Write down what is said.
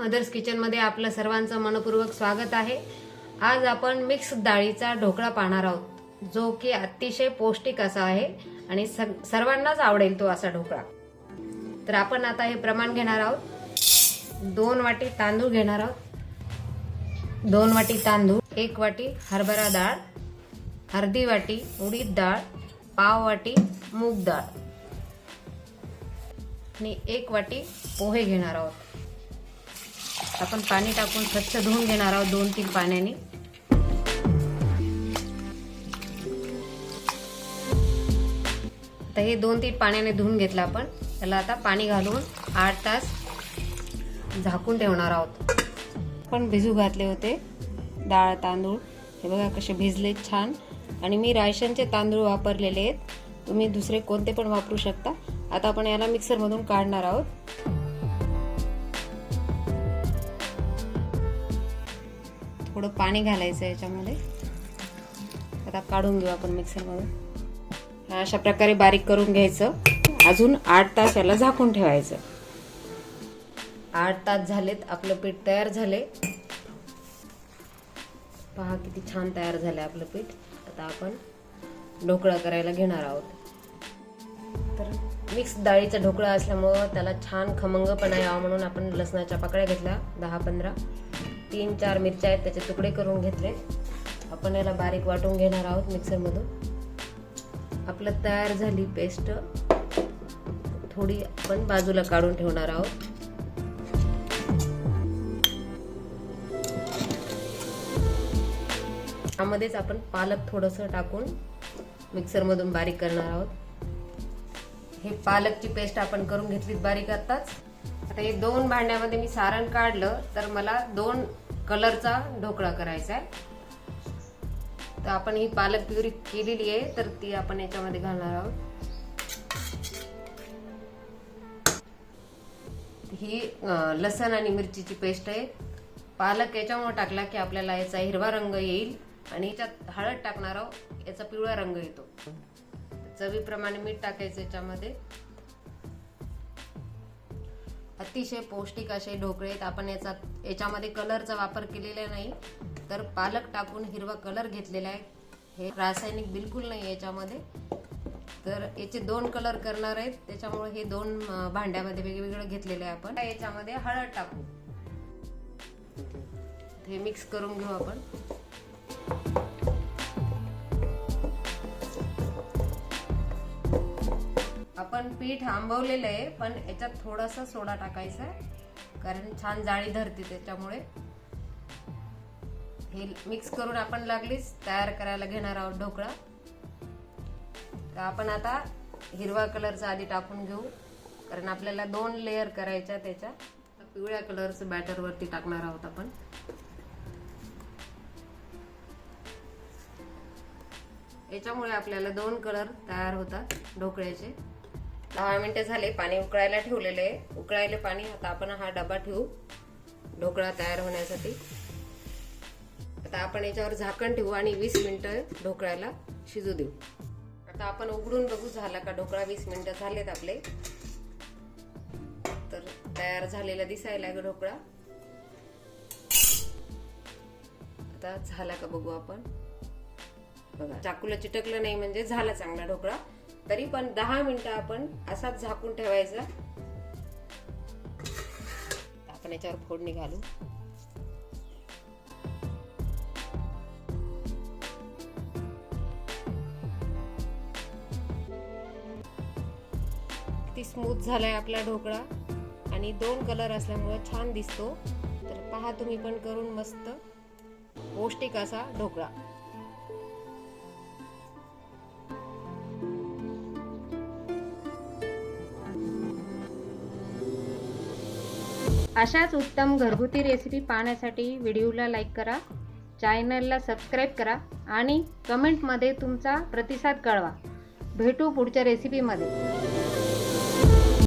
Mother's किचनमध्ये आपलं सर्वांचं मनपूर्वक स्वागत आहे. आज आपण मिक्स डाळीचा ढोकळा पाहणार आहोत जो की अतिशय पौष्टिक असा आहे आणि सग- सर्वांनाच आवडेल तो असा ढोकळा. तर आपण आता हे प्रमाण घेणार आहोत. दोन वाटी तांदूळ घेणार आहोत. दोन वाटी तांदूळ एक वाटी हरभरा डाळ अर्धी वाटी उडीद डाळ पाव वाटी मूग डाळ. आणि एक वाटी पोहे घेणार आहोत. आपण पाणी टाकून स्वच्छ धुवून घेणार आहोत दोन तीन पाण्याने. तर हे दोन तीन पाण्याने धुवून घेतलं आपण. त्याला आता पाणी घालून आठ तास झाकून ठेवणार आहोत. पण भिजू घातले होते. डाळ तांदूळ हे बघा कसे भिजले छान. आणि मी रायशनचे तांदूळ वापरलेले आहेत. तुम्ही दुसरे कोणते पण वापरू शकता. आता आपण याला मिक्सरमधून काढणार आहोत. थोडं पाणी घालायचं याच्यामध्ये. आता काढून घेऊ आपण मिक्सरमधून. अशा प्रकारे बारीक करून घ्यायचं. अजून आठ तास याला झाकून ठेवायचं. आठ तास झालेत आपलं पीठ तयार झाले. पहा किती छान तयार झालं आपलं पीठ. आता आपण ढोकळा करायला घेणार आहोत. तर मिक्स डाळीचा ढोकळा असल्यामुळं त्याला छान खमंगपणा यावा म्हणून आपण लसणाच्या पाकळ्या घेतल्या दहा पंधरा. तीन चार मिरच्या आहेत त्याचे तुकडे करून घेतले आपण याला बारीक वाटून घेणार आहोत मिक्सरमधून. आपलं तयार झाली पेस्ट. थोडी आपण बाजूला काढून ठेवणार आहोत. त्यामध्येच आपण पालक थोडंसं टाकून मिक्सरमधून बारीक करणार आहोत. हे पालकची पेस्ट आपण करून घेतली बारीक आताच आता हे दोन भांड्यामध्ये मी सारण काढलं तर मला दोन कलरचा ढोकळा करायचा आहे. तर आपण ही पालक प्युरी केलेली आहे तर ती आपण याच्यामध्ये घालणार आहोत. ही लसण आणि मिरचीची पेस्ट आहे. पालक याच्यामुळे टाकला की आपल्याला याचा हिरवा रंग येईल आणि याच्यात हळद टाकणार आहोत याचा पिवळा रंग येतो. चवीप्रमाणे मीठ टाकायचं याच्यामध्ये. अतिशय पौष्टिक असे ढोकळे आहेत. आपण याचा याच्यामध्ये कलरचा वापर केलेला नाही. तर पालक टाकून हिरवा कलर घेतलेला आहे. हे रासायनिक बिलकुल नाही याच्यामध्ये. तर याचे दोन कलर करणार आहेत. त्याच्यामुळे हे दोन भांड्यामध्ये वेगवेगळं घेतलेलं आहे आपण. याच्यामध्ये हळद टाकू. हे मिक्स करून घेऊ आपण. आपण पीठ आंबवलेलं आहे पण याच्यात थोडासा सोडा टाकायचा आहे. कारण छान जाळी धरते त्याच्यामुळे. हे मिक्स करून आपण लागलीच तयार करायला घेणार आहोत ढोकळा. तर आपण आता हिरवा कलरचा आधी टाकून घेऊ. कारण आपल्याला दोन लेअर करायच्या त्याच्या. पिवळ्या कलरचं बॅटरवरती टाकणार आहोत आपण. याच्यामुळे आपल्याला दोन कलर तयार होतात ढोकळ्याचे. दहा मिनिटं झाले पाणी उकळायला ठेवलेले आहे. उकळायले पाणी आता आपण हा डबा ठेवू ढोकळा तयार होण्यासाठी. आता आपण याच्यावर झाकण ठेवू आणि वीस मिनिटं ढोकळ्याला शिजू देऊ. आता आपण उघडून बघू झाला का ढोकळा वीस मिनिटं झालेत आपले. तर तयार झालेला दिसायला ग ढोकळा. आता झाला का बघू आपण. बघा चाकूला चिटकलं नाही म्हणजे झाला चांगला ढोकळा. तरी पण दहा मिनिटं आपण असाच झाकून ठेवायचा. आपण याच्यावर फोडणी घालू. ती स्मूथ झालाय आपला ढोकळा. आणि दोन कलर असल्यामुळे छान दिसतो. तर पहा तुम्ही पण करून मस्त. पौष्टिक असा ढोकळा. अशाच उत्तम घरगुती रेसिपी पाहण्यासाठी व्हिडिओला लाईक करा चॅनलला सबस्क्राईब करा आणि कमेंटमध्ये तुमचा प्रतिसाद कळवा. भेटू पुढच्या रेसिपीमध्ये